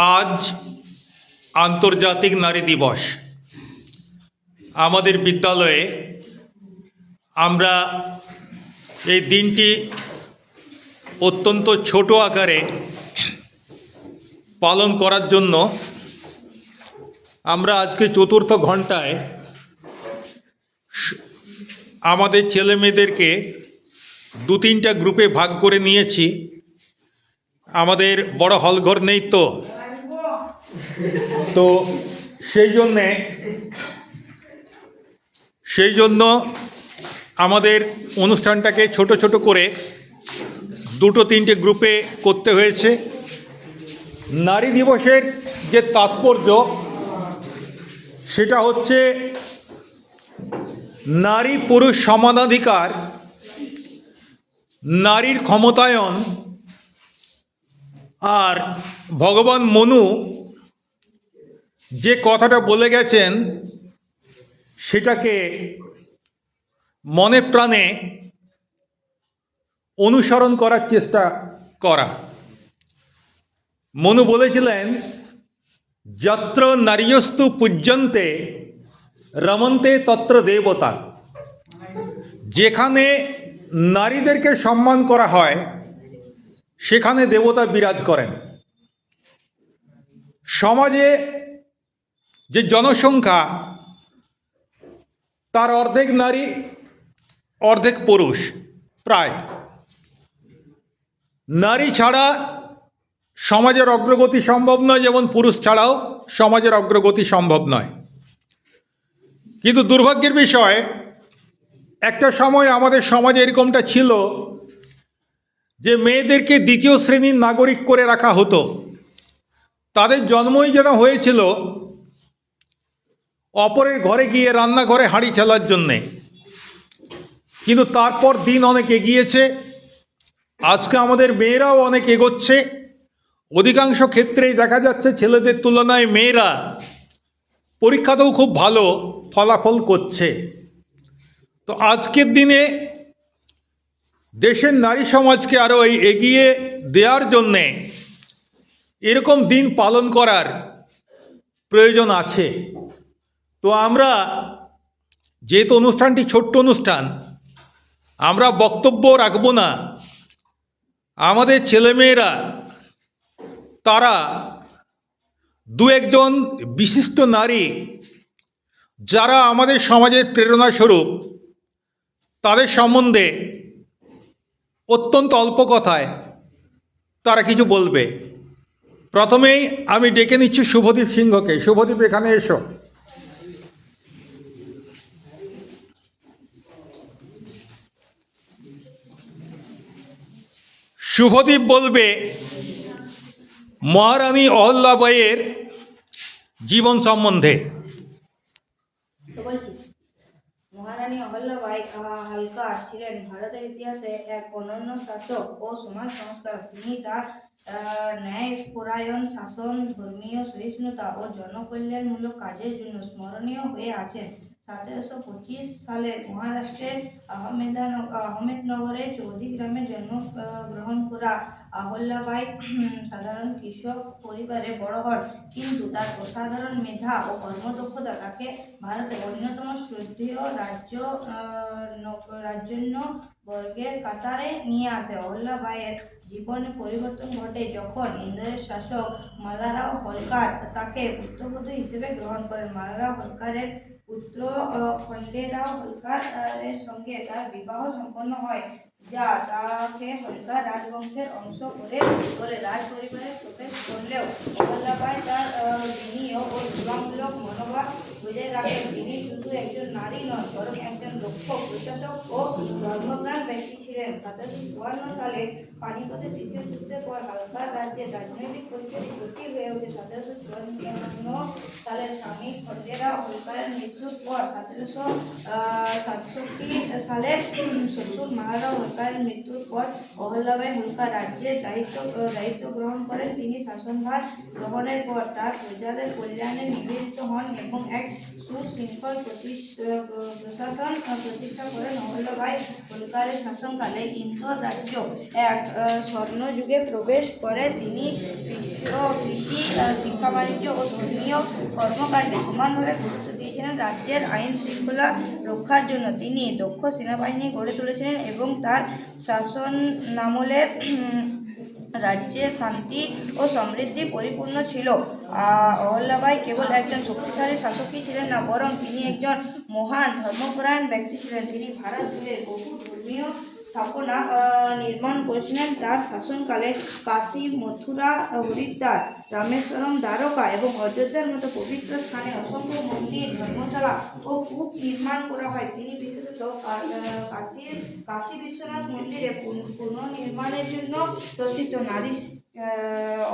আজ আন্তর্জাতিক নারী দিবস। আমাদের বিদ্যালয়ে আমরা এই দিনটি অত্যন্ত ছোট আকারে পালন করার জন্য আমরা আজকে চতুর্থ ঘন্টায় আমাদের ছেলে মেয়েদেরকে দু তিনটা গ্রুপে ভাগ করে নিয়েছি। আমাদের বড় হলঘর নেই তো। তো সেই জন্যে, সেই জন্য আমাদের অনুষ্ঠানটাকে ছোট ছোট করে দুটো তিনটে গ্রুপে করতে হয়েছে। নারী দিবসের যে তাৎপর্য, সেটা হচ্ছে নারী পুরুষ সমানাধিকার, নারীর ক্ষমতায়ন আর ভগবান মনু যে কথাটা বলে গেছেন, সেটাকে মনে প্রাণে অনুসরণ করার চেষ্টা করা। মনু বলেছিলেন, যত্র নারীয়স্তু পূজ্যন্তে, রমন্তে তত্র দেবতা। যেখানে নারীদেরকে সম্মান করা হয়, সেখানে দেবতা বিরাজ করেন। সমাজে যে জনসংখ্যা, তার অর্ধেক নারী, অর্ধেক পুরুষ, প্রায়। নারী ছাড়া সমাজের অগ্রগতি সম্ভব নয়, যেমন পুরুষ ছাড়াও সমাজের অগ্রগতি সম্ভব নয়। কিন্তু দুর্ভাগ্যের বিষয়, একটা সময় আমাদের সমাজে এরকমটা ছিল যে মেয়েদেরকে দ্বিতীয় শ্রেণির নাগরিক করে রাখা হতো। তাদের জন্মই যেন হয়েছিল অপরের ঘরে গিয়ে রান্নাঘরে হাঁড়ি খেলার জন্যে। কিন্তু তারপর দিন অনেক এগিয়েছে, আজকে আমাদের মেয়েরাও অনেক এগোচ্ছে। অধিকাংশ ক্ষেত্রেই দেখা যাচ্ছে ছেলেদের তুলনায় মেয়েরা পরীক্ষাতেও খুব ভালো ফলাফল করছে। তো আজকের দিনে দেশের নারী সমাজকে আরও এগিয়ে দেওয়ার জন্যে এরকম দিন পালন করার প্রয়োজন আছে। তো আমরা যেহেতু অনুষ্ঠানটি ছোট্ট অনুষ্ঠান, আমরা বক্তব্য রাখব না। আমাদের ছেলেমেয়েরা, তারা দু একজন বিশিষ্ট নারী, যারা আমাদের সমাজের প্রেরণা স্বরূপ তাদের সম্বন্ধে অত্যন্ত অল্প কথায় তারা কিছু বলবে। প্রথমেই আমি ডেকে নিচ্ছি শুভদীপ সিংহকে। শুভদীপ, এখানে এসো। শুভদীপ বলবে, মহারানী অহল্যাবাইয়ের জীবন সম্বন্ধে। মহারানী অহল্যাবাই হালকার ছিলেন। ভারতের ইতিহাসে এক অনন্য শাসক ও সমাজ সংস্কার। তিনি তার ন্যায়পরায়ণ শাসন, ধর্মীয় সহিষ্ণুতা ও জনকল্যাণমূলক কাজের জন্য স্মরণীয় হয়ে আছেন। সতেরোশো পঁচিশ সালে মহারাষ্ট্রের আহমেদান আহমেদনগরে চৌধুরী গ্রামে জন্ম আহ, গ্রহণ করা আহল্যাবাই উম, সাধারণ কৃষক পরিবারে বড় হন। কিন্তু তার অসাধারণ মেধা ও কর্মদক্ষতা তাকে ভারতের অন্যতম শ্রদ্ধেয় রাজ্য রাজন্য বর্গের কাতারে নিয়ে আসে। অহল্যাবাইয়ের জীবনে পরিবর্তন ঘটে যখন ইন্দ্রের শাসক মালারাও হলকার তাকে পুত্রবধূ হিসেবে গ্রহণ করেন। মালারাও হোলকারের পুত্র আহ, খন্ডেরাও হোলকার আহ, এর সঙ্গে তার বিবাহ সম্পন্ন হয়। যা তাকে হোলকার রাজবংশের অংশ করে করে রাজ পরিবারে প্রবেশ করলেও অহল্যাবাই তার আহ, বিনীয় ও সেবামূলক মনোভাব বজায় রাখেন। তিনি শুধু একজন নারী নন বরং একজন দক্ষ প্রশাসক ও ধর্মপ্রাণ ব্যক্তি ছিলেন। সতেরোশো চুয়ান্ন সালে পানিপথের দ্বিতীয় যুদ্ধের পর হালকার রাজ্যের রাজনৈতিক পরিস্থিতি জটিল হয়ে ওঠে। সতেরোশো চুয়ান্ন সালে স্বামী হোলকারের মৃত্যুর পর সতেরোশো সাতষট্টি সালে শ্বশুর মাহারা হোলকারের মৃত্যুর পর অহল্যাবাই হোলকার রাজ্যের দায়িত্ব দায়িত্ব গ্রহণ করেন। তিনি শাসনভার গ্রহণের পর তার প্রজাদের কল্যাণে নিবেদিত হন এবং এক সুশৃঙ্খল প্রশাসন প্রতিষ্ঠা করেন অহল্যভাই হোলকারের শাসনকালে। ইন্দোর রাজ্য এক স্বর্ণযুগে প্রবেশ করে। তিনি কৃষি শিক্ষা বাণিজ্য ও ধর্মীয় কর্মকাণ্ডে সমানভাবে গুরুত্ব দিয়েছিলেন রাজ্যের আইন শৃঙ্খলা রক্ষার জন্য তিনি দক্ষ সেনাবাহিনী গড়ে তুলেছিলেন এবং তার শাসন আমলে রাজ্যে শান্তি ও সমৃদ্ধি পরিপূর্ণ ছিল। আহ, অহল্যাবাই কেবল একজন শক্তিশালী শাসকই ছিলেন না বরং তিনি একজন মহান ধর্মপরায়ণ ব্যক্তি ছিলেন। তিনি ভারত জুড়ে বহু ধর্মীয় স্থাপনা নির্মাণ করেছিলেন। তার শাসনকালে কাশী মথুরা হরিদ্বার রামেশ্বরম দ্বারকা এবং অযোধ্যার মতো পবিত্র স্থানে অসংখ্য ধর্মশালা ও কূপ নির্মাণ করা হয়। তিনি বিশেষত কাশীর কাশী বিশ্বনাথ মন্দিরে পুনর্নির্মাণের জন্য প্রসিদ্ধ নারী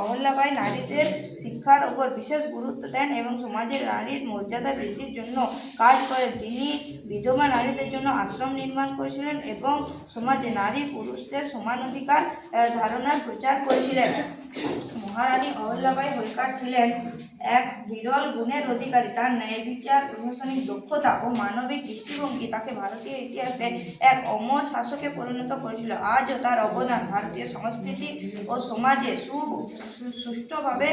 অহল্যাবাই নারীদের শিক্ষার ওপর বিশেষ গুরুত্ব দেন এবং সমাজের নারীর মর্যাদা বৃদ্ধির জন্য কাজ করেন। তিনি বিধবা নারীদের জন্য আশ্রম নির্মাণ করেছিলেন এবং সমাজে নারী পুরুষদের সমান অধিকার ধারণার প্রচার করেছিলেন। মহারানী অহল্যাবাই হোলকার ছিলেন। এক বিরল গুণের অধিকারী। তার ন্যায় বিচার, প্রশাসনিক দক্ষতা ও মানবিক দৃষ্টিভঙ্গি তাকে ভারতীয় ইতিহাসে এক অমর শাসকে পরিণত করেছিল। আজও তার অবদান ভারতীয় সংস্কৃতি ও সমাজে সু, সুষ্ঠুভাবে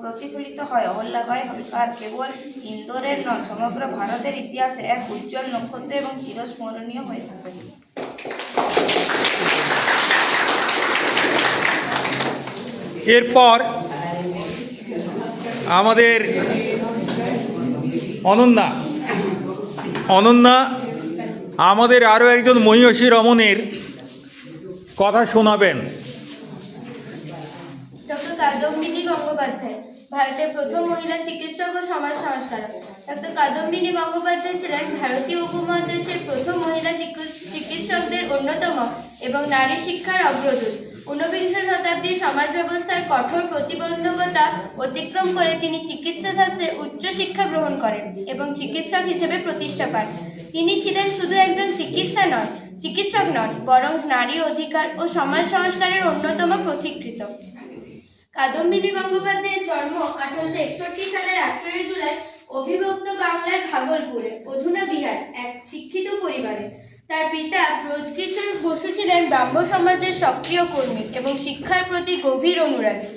প্রতিফলিত হয়। অহল্যাবাই হোলকার কেবল ইন্দোরের নয় সমগ্র ভারতের ইতিহাসে এক উজ্জ্বল নক্ষত্র এবং চিরস্মরণীয় হয়ে থাকে এরপর আমাদের অনন্যা। অনন্যা, আমাদের আরও একজন মহিষী রমণের কথা শোনাবেন। ডক্টর কাদম্বিনী গঙ্গোপাধ্যায়, ভারতের প্রথম মহিলা চিকিৎসক ও সমাজ সংস্কারক। ডক্টর কাদম্বিনী গঙ্গোপাধ্যায় ছিলেন ভারতীয় উপমহাদেশের প্রথম মহিলা চিকি- চিকিৎসকদের অন্যতম এবং নারী শিক্ষার অগ্রদূত। ঊনবিংশ শতাব্দীর সমাজ ব্যবস্থার কঠোর প্রতিবন্ধকতা অতিক্রম করে তিনি চিকিৎসা শাস্ত্রে উচ্চ শিক্ষা গ্রহণ করেন এবং চিকিৎসক হিসেবে প্রতিষ্ঠা পান। তিনি ছিলেন শুধু একজন চিকিৎসা নয় চিকিৎসক নন, বরং নারী অধিকার ও সমাজ সংস্কারের অন্যতম পথিকৃত কাদম্বিনী গঙ্গোপাধ্যায়ের জন্ম আঠারোশো একষট্টি সালের আঠারোই জুলাই অবিভক্ত বাংলার ভাগলপুরে, অধুনা বিহার, এক শিক্ষিত পরিবারে। তার পিতা ব্রজকিশোর বসু ছিলেন ব্রাহ্ম সমাজের সক্রিয় কর্মী এবং শিক্ষার প্রতি গভীর অনুরাগী।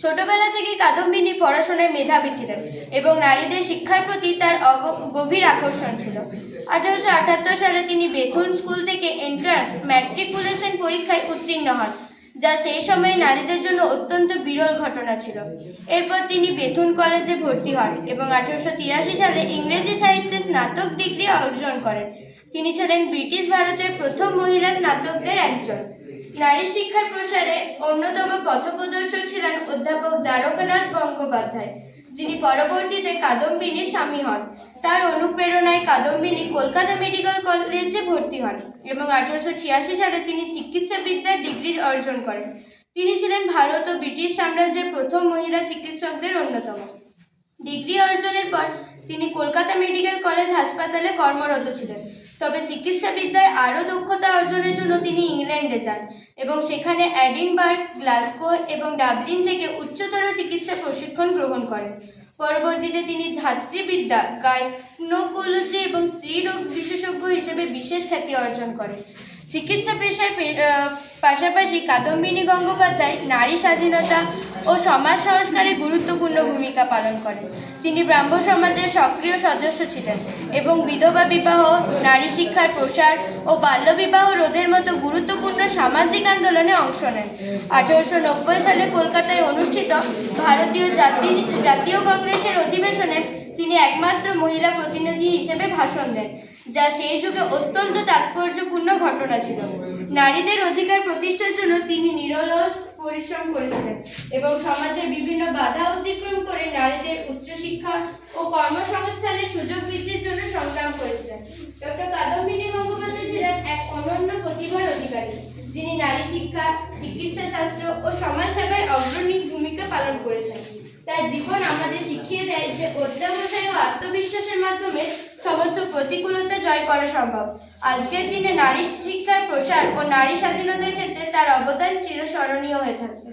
ছোটবেলা থেকে কাদম্বিনী পড়াশোনায় মেধাবী ছিলেন এবং নারীদের শিক্ষার প্রতি তার গভীর আকর্ষণ ছিল। আঠারোশো আটাত্তর সালে তিনি বেথুন স্কুল থেকে এন্ট্রান্স ম্যাট্রিকুলেশন পরীক্ষায় উত্তীর্ণ হন, যা সেই সময়ে নারীদের জন্য অত্যন্ত বিরল ঘটনা ছিল। এরপর তিনি বেথুন কলেজে ভর্তি হন এবং আঠারোশো তিরাশি সালে ইংরেজি সাহিত্যে স্নাতক ডিগ্রি অর্জন করেন। তিনি ছিলেন ব্রিটিশ ভারতের প্রথম মহিলা স্নাতকদের একজন। নারী শিক্ষার প্রসারে অন্যতম পথপ্রদর্শক ছিলেন অধ্যাপক দ্বারকানাথ গঙ্গোপাধ্যায়, যিনি পরবর্তীতে কাদম্বিনীর স্বামী হন। তার অনুপ্রেরণায় কাদম্বিনী কলকাতা মেডিকেল কলেজে ভর্তি হন এবং আঠারোশো ছিয়াশি সালে তিনি চিকিৎসাবিদ্যার ডিগ্রি অর্জন করেন। তিনি ছিলেন ভারত ও ব্রিটিশ সাম্রাজ্যের প্রথম মহিলা চিকিৎসকদের অন্যতম। ডিগ্রি অর্জনের পর তিনি কলকাতা মেডিকেল কলেজ হাসপাতালে কর্মরত ছিলেন। তবে চিকিৎসাবিদ্যায় আরও দক্ষতা অর্জনের জন্য তিনি ইংল্যান্ডে যান এবং সেখানে অ্যাডিনবার্গ গ্লাসকো এবং ডাবলিন থেকে উচ্চতর চিকিৎসা প্রশিক্ষণ গ্রহণ করেন। পরবর্তীতে তিনি ধাত্রীবিদ্যা, গাইনোকোলজি এবং স্ত্রীরোগ বিশেষজ্ঞ হিসেবে বিশেষ খ্যাতি অর্জন করেন। চিকিৎসা পেশার পে- আহ, পাশাপাশি কাদম্বিনী গঙ্গোপাধ্যায় নারী স্বাধীনতা ও সমাজ সংস্কারে গুরুত্বপূর্ণ ভূমিকা পালন করেন। তিনি ব্রাহ্ম সমাজের সক্রিয় সদস্য ছিলেন এবং বিধবা বিবাহ নারী শিক্ষার প্রসার ও বাল্যবিবাহ রোধের মতো গুরুত্বপূর্ণ সামাজিক আন্দোলনে অংশ নেন। আঠারোশো সালে কলকাতায় অনুষ্ঠিত ভারতীয় জাতি জাতীয় কংগ্রেসের অধিবেশনে তিনি একমাত্র মহিলা প্রতিনিধি হিসেবে ভাষণ দেন যা সেই যুগে অত্যন্ত তাৎপর্যপূর্ণ ঘটনা ছিল। নারীদের অধিকার প্রতিষ্ঠার জন্য তিনি নিরলস পরিশ্রম করেছিলেন এবং সমাজের বিভিন্ন বাধা অতিক্রম করে নারীদের উচ্চশিক্ষা ও কর্মসংস্থানের সুযোগ বৃদ্ধির জন্য সংগ্রাম করেছিলেন। ডক্টর কাদম্বিনী গঙ্গোপাধ্যায় ছিলেন এক অনন্য প্রতিভার অধিকারী। যিনি নারী শিক্ষা চিকিৎসা শাস্ত্র ও সমাজ সেবায় অগ্রণী ভূমিকা পালন করেছেন। তার জীবন আমাদের শিখিয়ে দেয় যে অধ্যাবসায় ও আত্মবিশ্বাসের মাধ্যমে সমস্ত প্রতিকূলতা জয় করা সম্ভব। আজকের দিনে নারী শিক্ষার প্রসার ও নারী স্বাধীনতার ক্ষেত্রে তার অবদান চিরস্মরণীয় হয়ে থাকবে।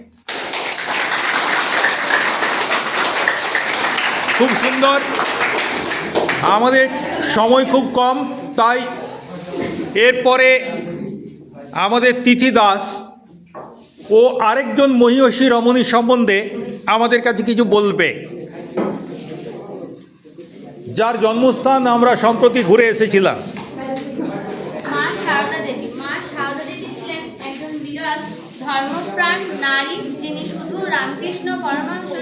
খুব সুন্দর। আমাদের সময় খুব কম, তাই এরপরে আমাদের তিথি দাস ও আরেকজন মহিষী রমণী সম্বন্ধে আমাদের কাছে কিছু বলবে। যার জন্মস্থান আমরা সম্প্রতি ঘুরে এসেছিলাম। ধর্মপ্রাণ নারী, যিনি শুধু রামকৃষ্ণ পরমাংশ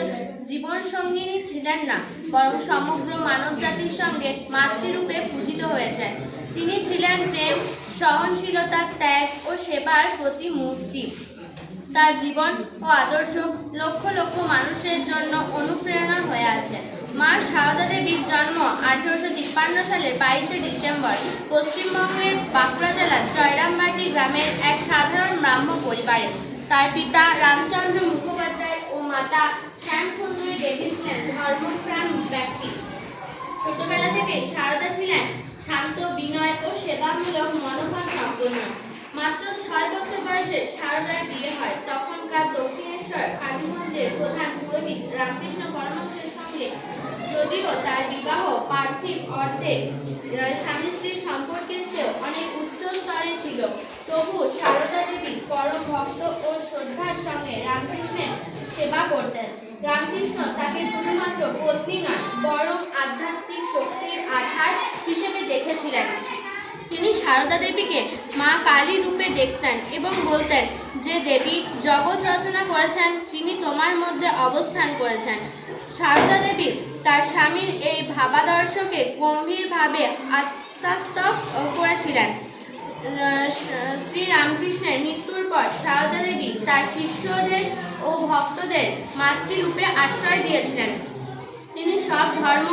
জীবন সঙ্গিনী ছিলেন না, বরং সমগ্র মানব জাতির সঙ্গে মাতৃরূপে পূজিত হয়েছে তিনি ছিলেন প্রেম, সহনশীলতা, ত্যাগ ও সেবার প্রতিমূর্তি। তার জীবন ও আদর্শ লক্ষ লক্ষ মানুষের জন্য অনুপ্রেরণা হয়ে আছে। মা সারদা দেবীর জন্ম আঠারোশো তিপ্পান্ন সালের বাইশে ডিসেম্বর পশ্চিমবঙ্গের বাঁকুড়া জেলার জয়রামবাটি গ্রামের এক সাধারণ ব্রাহ্ম পরিবারে। তার পিতা রামচন্দ্র মুখোপাধ্যায় ও মাতা শ্যামসুন্দরী দেবী ছিলেন ধর্মপ্রাণ ব্যক্তি। ছোটবেলা থেকে সারদা ছিলেন শান্ত, বিনয় ও সেবামূলক, মনোভাব সম্পন্ন। মাত্র ছয় বছর বয়সে সারদার বিয়ে হয়। তখনকার দক্ষিণেশ্বর কালী মন্দিরের প্রধান পুরোহিত রামকৃষ্ণ পরমহংসের সঙ্গে যদিও তার বিবাহ পার্থিব অর্থে স্বামী স্ত্রীর সম্পর্কের চেয়েও অনেক উচ্চ স্তরে ছিল। তবু সারদা দেবী পরম ভক্ত ও শ্রদ্ধার সঙ্গে রামকৃষ্ণের সেবা করতেন। রামকৃষ্ণ তাকে শুধুমাত্র পত্নী নয়, বরং আধ্যাত্মিক শক্তির আধার হিসেবে দেখেছিলেন। তিনি সারদা দেবীকে মা কালী রূপে দেখতেন এবং বলতেন, যে দেবী জগৎ রচনা করেছেন, তিনি তোমার মধ্যে অবস্থান করেছেন। সারদা দেবী তার স্বামীর এই ভাবাদর্শকে গম্ভীরভাবে আত্মাস্ত করেছিলেন। শ্রী রামকৃষ্ণের মৃত্যুর পর সারদা দেবী তার শিষ্যদের ও ভক্তদের মাতৃরূপে আশ্রয় দিয়েছিলেন। তিনি সব ধর্ম,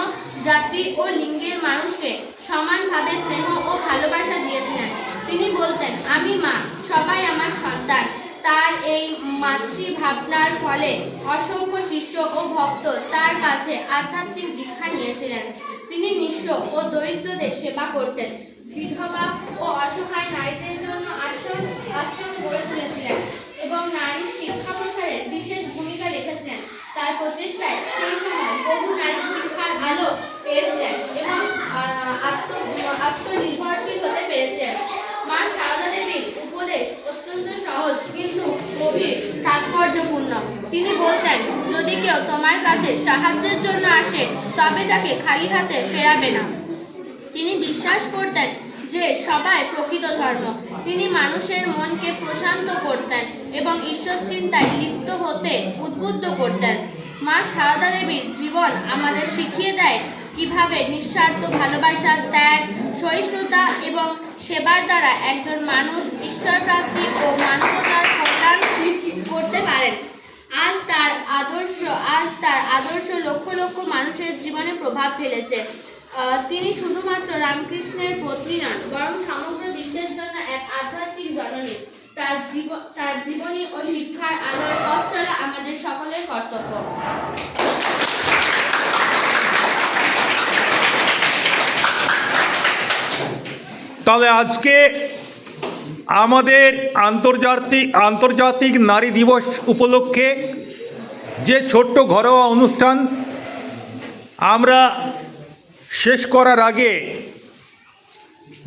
জাতি ও লিঙ্গের মানুষকে সমানভাবে স্নেহ ও ভালোবাসা দিয়েছিলেন। তিনি বলতেন, আমি মা, সবাই আমার সন্তান। তার এই মাতৃভাবনার ফলে অসংখ্য শিষ্য ও ভক্ত তার কাছে আধ্যাত্মিক দীক্ষা নিয়েছিলেন। তিনি নিঃস্ব ও দরিদ্রদের সেবা করতেন। বিধবা ও অসহায় নারীদের জন্য আশ্রম আশ্রম গড়ে তুলেছিলেন এবং নারীর শিক্ষা প্রসারে বিশেষ ভূমিকা রেখেছিলেন তার প্রচেষ্টায় সেই সময় বহু নারী শিক্ষার আলো পেয়েছিলেন এবং আত্ম, আত্মনির্ভরশীল হতে পেরেছিলেন। মা সারদা দেবীর উপদেশ অত্যন্ত সহজ কিন্তু গভীর, তাৎপর্যপূর্ণ। তিনি বলতেন, যদি কেউ তোমার কাছে সাহায্যের জন্য আসে, তবে তাকে খালি হাতে ফেরাবে না। তিনি বিশ্বাস করতেন যে সবাই প্রকৃত ধর্ম। তিনি মানুষের মনকে প্রশান্ত করতেন এবং ঈশ্বর চিন্তায় লিপ্ত হতে উদ্বুদ্ধ করতেন। মা সারদা দেবীর জীবন আমাদের শিখিয়ে দেয় কীভাবে নিঃস্বার্থ ভালোবাসা ত্যাগ, সহিষ্ণুতা এবং সেবার দ্বারা একজন মানুষ ঈশ্বর প্রাপ্তি ও মানবতার কল্যাণ করতে পারেন। আজ তার আদর্শ, আজ তার আদর্শ লক্ষ লক্ষ মানুষের জীবনে প্রভাব ফেলেছে। তিনি শুধুমাত্র রামকৃষ্ণের পত্নী নন, বরং সমগ্র বিশ্বের জন্য এক আধ্যাত্মিক জননী। তার জীবন তার জীবনী ও শিক্ষার আলোয় পথ চলা আমাদের সকলের কর্তব্য তাহলে আজকে আমাদের আন্তর্জাতিক আন্তর্জাতিক নারী দিবস উপলক্ষে যে ছোট্ট ঘরোয়া অনুষ্ঠান আমরা শেষ করার আগে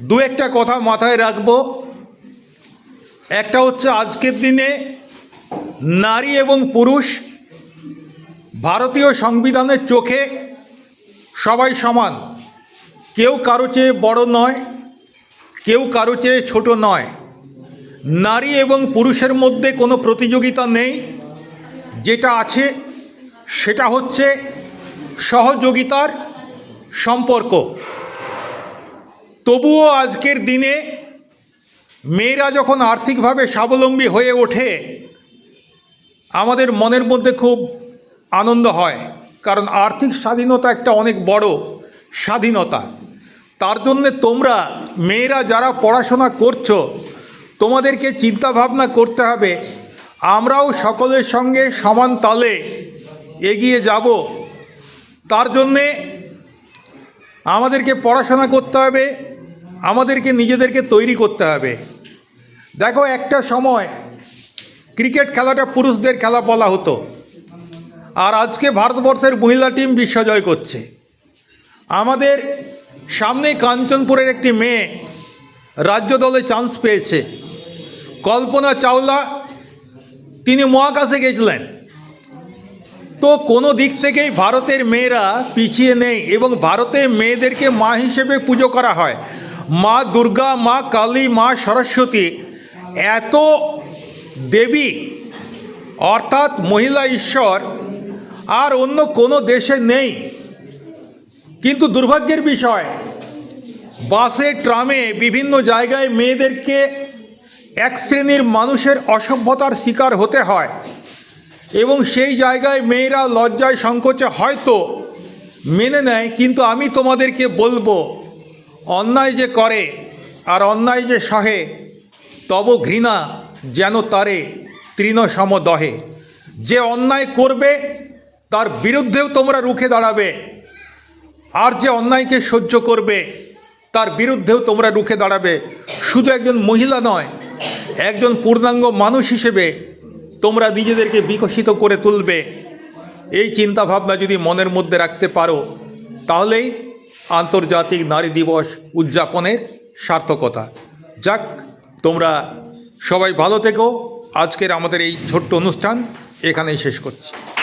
দু একটা কথা মাথায় রাখব। একটা হচ্ছে আজকের দিনে নারী এবং পুরুষ ভারতীয় সংবিধানের চোখে সবাই সমান, কেউ কারও চেয়ে বড় নয়। কেউ কারও চেয়ে ছোট নয়। নারী এবং পুরুষের মধ্যে কোনো প্রতিযোগিতা নেই। যেটা আছে, সেটা হচ্ছে সহযোগিতার সম্পর্ক। তবুও আজকের দিনে মেয়েরা যখন আর্থিকভাবে স্বাবলম্বী হয়ে ওঠে, আমাদের মনের মধ্যে খুব আনন্দ হয়। কারণ আর্থিক স্বাধীনতা একটা অনেক বড় স্বাধীনতা। তার জন্যে তোমরা মেয়েরা যারা পড়াশোনা করছ, তোমাদেরকে চিন্তা ভাবনা করতে হবে। আমরাও সকলের সঙ্গে সমান তালে এগিয়ে যাব। তার জন্যে আমাদেরকে পড়াশোনা করতে হবে, আমাদেরকে নিজেদেরকে তৈরি করতে হবে। দেখো, একটা সময় ক্রিকেট খেলাটা পুরুষদের খেলা বলা হতো। আর আজকে ভারতবর্ষের মহিলা টিম বিশ্বজয় করছে। আমাদের সামনে কাঞ্চনপুরের একটি মেয়ে রাজ্য দলে চান্স পেয়েছে। কল্পনা চাওলা, তিনি মহাকাশে গেছিলেন। তো কোনো দিক থেকেই ভারতের মেয়েরা পিছিয়ে নেই এবং ভারতের মেয়েদেরকে মা হিসেবে পুজো করা হয়। মা দুর্গা, মা কালী, মা সরস্বতী, এত দেবী, অর্থাৎ মহিলা ঈশ্বর, আর অন্য কোনো দেশে নেই। কিন্তু দুর্ভাগ্যের বিষয়, বাসে, ট্রামে বিভিন্ন জায়গায় মেয়েদেরকে এক শ্রেণির মানুষের অসভ্যতার শিকার হতে হয় এবং সেই জায়গায় মেয়েরা লজ্জায় সংকোচে হয়তো মেনে নেয়, কিন্তু আমি তোমাদেরকে বলব, অন্যায় যে করে আর অন্যায় যে সহে, তব ঘৃণা যেন তারে তৃণসম দহে। যে অন্যায় করবে, তার বিরুদ্ধেও তোমরা রুখে দাঁড়াবে। আর যে অন্যায়কে সহ্য করবে, তার বিরুদ্ধেও তোমরা রুখে দাঁড়াবে। শুধু একজন মহিলা নয়, একজন পূর্ণাঙ্গ মানুষ হিসেবে তোমরা নিজেদেরকে বিকশিত করে তুলবে। এই চিন্তাভাবনা যদি মনের মধ্যে রাখতে পারো, তাহলেই আন্তর্জাতিক নারী দিবস উদযাপনের সার্থকতা। যাক, তোমরা সবাই ভালো থেকো। আজকের আমাদের এই ছোট্ট অনুষ্ঠান এখানেই শেষ করছি।